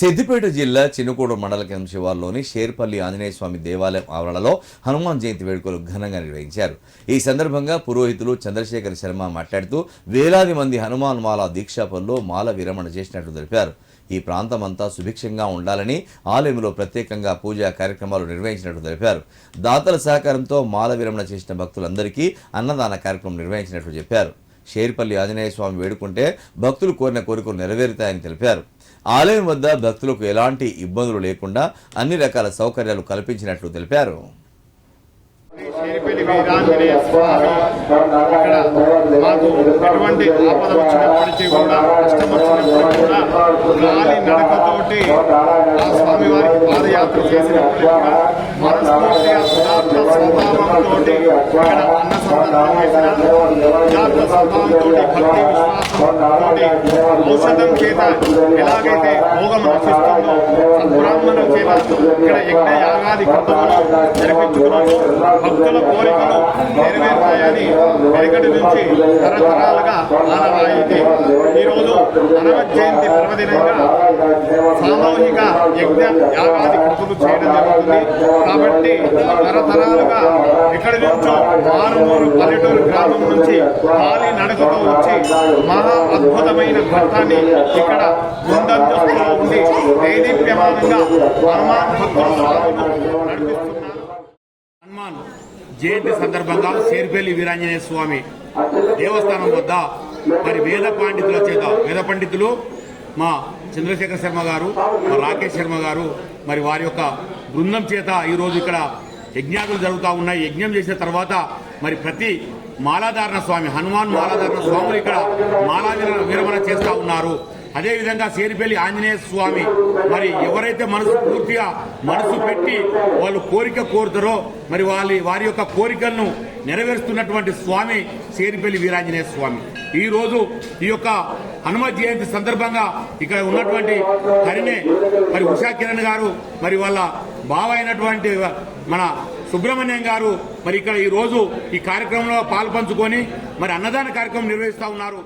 సిద్దిపేట జిల్లా చినుకూడు మండల కేంద్రం శివార్లోని షేర్పల్లి ఆంజనేయ స్వామి దేవాలయం ఆవరణలో హనుమాన్ జయంతి వేడుకలు ఘనంగా నిర్వహించారు. ఈ సందర్భంగా పురోహితులు చంద్రశేఖర్ శర్మ మాట్లాడుతూ వేలాది మంది హనుమాన్ మాల దీక్షాపల్లో మాల విరమణ చేసినట్లు తెలిపారు. ఈ ప్రాంతమంతా సుభిక్షంగా ఉండాలని ఆలయంలో ప్రత్యేకంగా పూజా కార్యక్రమాలు నిర్వహించినట్లు తెలిపారు. దాతల సహకారంతో మాల విరమణ చేసిన భక్తులందరికీ అన్నదాన కార్యక్రమం నిర్వహించినట్లు చెప్పారు. షేర్పల్లి ఆంజనేయ స్వామి వేడుకుంటే భక్తులు కోరిన కోరికలు నెరవేరుతాయని తెలిపారు. ఆలయం వద్ద భక్తులకు ఎలాంటి ఇబ్బందులు లేకుండా అన్ని రకాల సౌకర్యాలు కల్పించినట్లు తెలిపారు. చేరిపల్లి వీరాంజనేయ స్వామి ఇక్కడ మాకు ఎటువంటి ఆపద వచ్చినప్పటికీ కూడా కష్టం కూడా గాలి నడకతోటి ఆ పాదయాత్ర చేసినప్పుడు కూడా మనస్ఫూర్తిగా ఉదాత్త ఇక్కడ అన్న సందర్భం చేసిన భక్తి విశ్వాసంతో ఔషధం చేత ఎలాగైతే భోగం రక్షిస్తుందో బ్రాహ్మణం చేత ఇక్కడ యజ్ఞ యాగాది కృతములు జరిపించుకున్నాము భక్తుల కోరికలు నెరవేరుతాయని వెనుకటి నుంచి తరతరాలుగా ఆనవాయితీ ఈరోజు హనుమ జయంతి పర్వదినంగా సామూహిక యజ్ఞ యాగాది కృతులు చేయడం జరుగుతుంది. కాబట్టి తరతరాలు తరతరాలుగా ఇక్కడి నుంచో మారుమూరు పల్లెటూరు గ్రామం నుంచి ఖాళీ నడకతో వచ్చి మహా అద్భుతమైన ఘట్టాన్ని ఇక్కడ ముందంజలో ఉండి దేదీప్యమానంగా హనుమాన్ భక్తులు నడిపిస్తున్నారు. హనుమాన్ జయంతి సందర్భంగా శేర్పల్లి వీరాంజనేయ స్వామి దేవస్థానం వద్ద మరి వేద పండితుల చేత వేద పండితులు మా చంద్రశేఖర్ శర్మ గారు మా రాకేష్ శర్మ గారు మరి వారి యొక్క బృందం చేత ఈరోజు ఇక్కడ యజ్ఞాలు జరుగుతూ ఉన్నాయి. యజ్ఞం చేసిన తర్వాత మరి ప్రతి మాలాధారణ స్వామి హనుమాన్ మాలాధారణ స్వాములు ఇక్కడ మాలా విరమణ చేస్తూ ఉన్నారు. అదేవిధంగా సేరిపల్లి ఆంజనేయ స్వామి మరి ఎవరైతే మనసు పూర్తిగా మనసు పెట్టి వాళ్ళు కోరిక కోరుతారో మరి వాళ్ళ వారి యొక్క కోరికలను నెరవేరుస్తున్నటువంటి స్వామి సేరిపల్లి వీరాంజనేయ స్వామి. ఈ రోజు ఈ యొక్క హనుమ జయంతి సందర్భంగా ఇక్కడ ఉన్నటువంటి హరినే మరి ఉషా కిరణ్ గారు మరి వాళ్ళ బావ అయినటువంటి మన సుబ్రహ్మణ్యం గారు మరి ఇక్కడ ఈ రోజు ఈ కార్యక్రమంలో పాల్పంచుకొని మరి అన్నదాన కార్యక్రమం నిర్వహిస్తా ఉన్నారు.